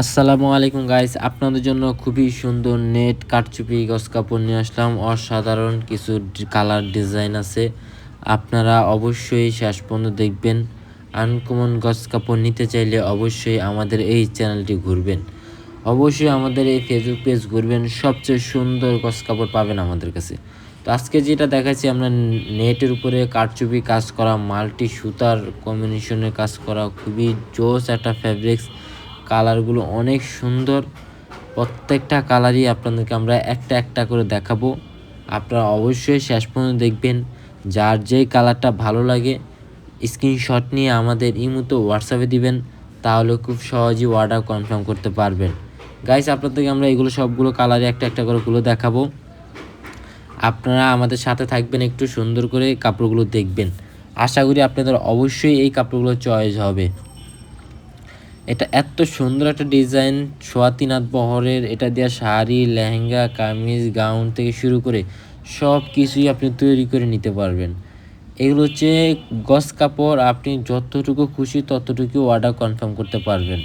আসসালামু আলাইকুম গাইস আপনাদের জন্য খুবই সুন্দর নেট কাটচুপি গস কাপড় নিয়ে আসলাম। অসাধারণ কিছু কালার ডিজাইন আছে। আপনারা অবশ্যই শেষ পর্যন্ত দেখবেন। আনকমন গস কাপড় নিতে চাইলে অবশ্যই আমাদের এই চ্যানেলটি ঘুরবেন। অবশ্যই আমাদের এই ফেসবুক পেজ ঘুরবেন। সবচেয়ে সুন্দর গস কাপড় পাবেন আমাদের কাছে। তো আজকে যেটা দেখাচ্ছি, আমরা নেটের উপরে কারচুপি কাজ করা, মাল্টি সুতার কম্বিনেশনের কাজ করা, খুবই জোস একটা ফ্যাব্রিক্স কালারগুলো অনেক সুন্দর। প্রত্যেকটা কালারই আপনাদেরকে আমরা একটা একটা করে দেখাবো। আপনারা অবশ্যই শেষ পর্যন্ত দেখবেন। যার যেই কালারটা ভালো লাগে স্ক্রিনশট নিয়ে আমাদের ইমুতো হোয়াটসঅ্যাপে দিবেন, তাহলে খুব সহজেই অর্ডার কনফার্ম করতে পারবেন। গাইস আপনাদেরকে আমরা এগুলো সবগুলো কালারে একটা একটা করে গুলো দেখাবো। আপনারা আমাদের সাথে থাকবেন, একটু সুন্দর করে কাপড়গুলো দেখবেন। আশা করি আপনাদের অবশ্যই এই কাপড়গুলো চয়েস হবে। এটা এত সুন্দর একটা ডিজাইন সোয়াতিনাথ বহরের, এটা দেওয়া শাড়ি, লেহেঙ্গা, কামিজ, গাউন থেকে শুরু করে সব কিছুই আপনি তৈরি করে নিতে পারবেন। এগুলো হচ্ছে গস কাপড়, আপনি যতটুকু খুশি ততটুকু অর্ডার কনফার্ম করতে পারবেন।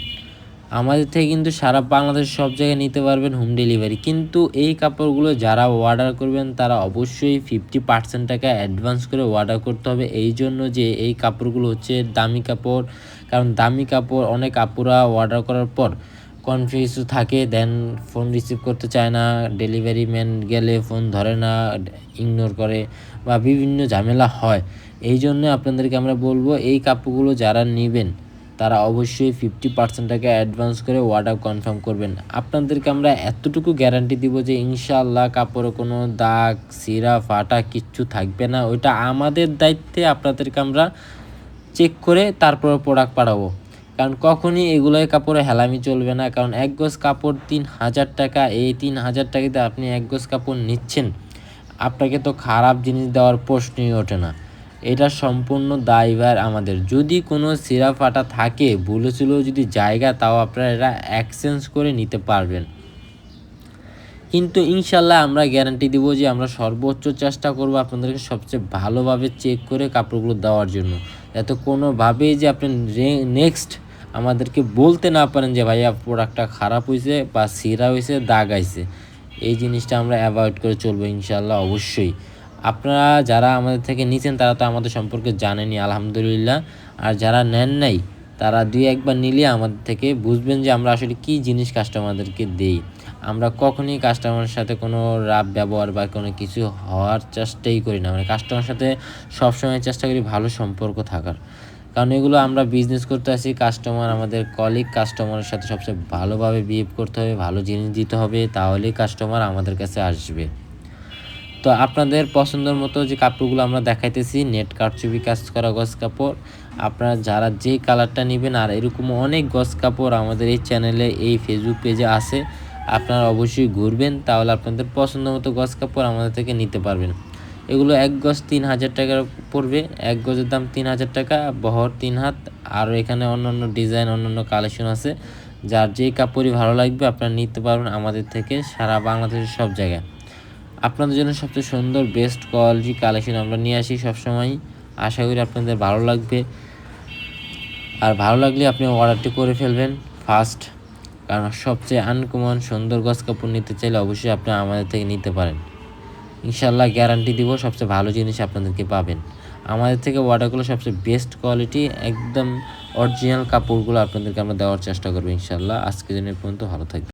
আমাদের থেকে কিন্তু সারা বাংলাদেশ সব জায়গায় নিতে পারবেন হোম ডেলিভারি কিন্তু এই কাপড়গুলো যারা অর্ডার করবেন, তারা অবশ্যই ফিফটি পার্সেন্ট টাকা অ্যাডভান্স করে অর্ডার করতে হবে। এই জন্য যে এই কাপড়গুলো হচ্ছে দামি কাপড়, কারণ দামি কাপড় অনেক আপুরা অর্ডার করার পর কনফিউজ থাকে দেন ফোন রিসিভ করতে চায় না ডেলিভারি ম্যান গেলে ফোন ধরে না ইগনোর করে বা বিভিন্ন ঝামেলা হয়। এই জন্য আপনাদেরকে আমরা বলব, এই কাপড়গুলো যারা নেবেন তারা অবশ্যই ফিফটি পার্সেন্ট টাকা অ্যাডভান্স করে অর্ডার কনফার্ম করবেন। আপনাদেরকে আমরা এতটুকু গ্যারান্টি দিব যে ইনশাআল্লাহ কাপড়ে কোনো দাগ সিরা ফাটা কিচ্ছু থাকবে না। ওইটা আমাদের দায়িত্বে, আপনাদেরকে আমরা চেক করে তারপর প্রোডাক্ট পাঠাবো। কারণ কখনই এগুলোই কাপড়ে হেলামি চলবে না। কারণ এক গোজ কাপড় তিন হাজার টাকা, এই তিন হাজার টাকাতে আপনি এক গোজ কাপড় নিচ্ছেন। আপনাকে তো খারাপ জিনিস দেওয়ার প্রশ্নই ওঠে না। এটা সম্পূর্ণ দায়ভার আমাদের। যদি কোনো সিরা ফাটা থাকে ভুলেছিল যদি জায়গা, তাও আপনারা এটা এক্সচেঞ্জ করে নিতে পারবেন। কিন্তু ইনশাল্লাহ আমরা গ্যারান্টি দিব যে আমরা সর্বোচ্চ চেষ্টা করব আপনাদেরকে সবচেয়ে ভালোভাবে চেক করে কাপড়গুলো দেওয়ার জন্য। যাতে কোনোভাবেই যে আপনি নেক্সট আমাদেরকে বলতে না পারেন যে, ভাইয়া প্রোডাক্টটা খারাপ হয়েছে বা সিরা হয়েছে দাগ আইছে। এই জিনিসটা আমরা অ্যাভয়েড করে চলবো ইনশাল্লাহ অবশ্যই। আপনারা যারা আমাদের থেকে নিছেন, তারা তো আমাদের সম্পর্কে জানেনি আলহামদুলিল্লাহ। আর যারা নেন নাই, তারা দুই একবার নিলে আমাদের থেকে বুঝবেন যে আমরা আসলে কি জিনিস কাস্টমারদেরকে দেই। আমরা কখনই কাস্টমারের সাথে কোনো রাব ব্যবহার বা কোনো কিছু হওয়ার চেষ্টাই করি না। মানে কাস্টমারের সাথে সবসময় চেষ্টা করি ভালো সম্পর্ক থাকার। কারণ এগুলো আমরা বিজনেস করতে আসি কাস্টমার আমাদের কলিগ কাস্টমারের সাথে সবচেয়ে ভালোভাবে বিহেভ করতে হবে, ভালো জিনিস দিতে হবে, তাহলেই কাস্টমার আমাদের কাছে আসবে। তো আপনাদের পছন্দের মতো যে কাপড়গুলো আমরা দেখাইতেছি, নেট কারচুপি কাজ করা গস কাপড়, আপনারা যারা যে কালারটা নেবেন, আর এরকম অনেক গস কাপড় আমাদের এই চ্যানেলে, এই ফেসবুক পেজে আছে, আপনারা অবশ্যই ঘুরবেন, তাহলে আপনাদের পছন্দ মতো গস কাপড় আমাদের থেকে নিতে পারবেন। এগুলো এক গজ তিন হাজার টাকার পড়বে, এক গজের দাম তিন হাজার টাকা, বহর তিন হাত আর এখানে অন্য অন্য ডিজাইন অন্য অন্য কালেকশন আছে। যার যেই কাপড়ই ভালো লাগবে, আপনারা নিতে পারবেন আমাদের থেকে, সারা বাংলাদেশের সব জায়গায়। আপনাদের জন্য সবচেয়ে সুন্দর বেস্ট কোয়ালিটি কালেকশন আমরা নিয়ে আসি সবসময়। আশা করি আপনাদের ভালো লাগবে। আর ভালো লাগলে আপনি অর্ডারটি করে ফেলবেন ফার্স্ট কারণ সবচেয়ে আনকমন সুন্দর গছ কাপড় নিতে চাইলে অবশ্যই আপনি আমাদের থেকে নিতে পারেন। ইনশাল্লাহ গ্যারান্টি দিব সবচেয়ে ভালো জিনিস আপনাদেরকে পাবেন। আমাদের থেকে অর্ডারগুলো সবচেয়ে বেস্ট কোয়ালিটি একদম অরিজিনাল কাপড়গুলো আপনাদেরকে আমরা দেওয়ার চেষ্টা করব ইনশাল্লাহ আজকের দিনের পর্যন্ত, ভালো থাকবে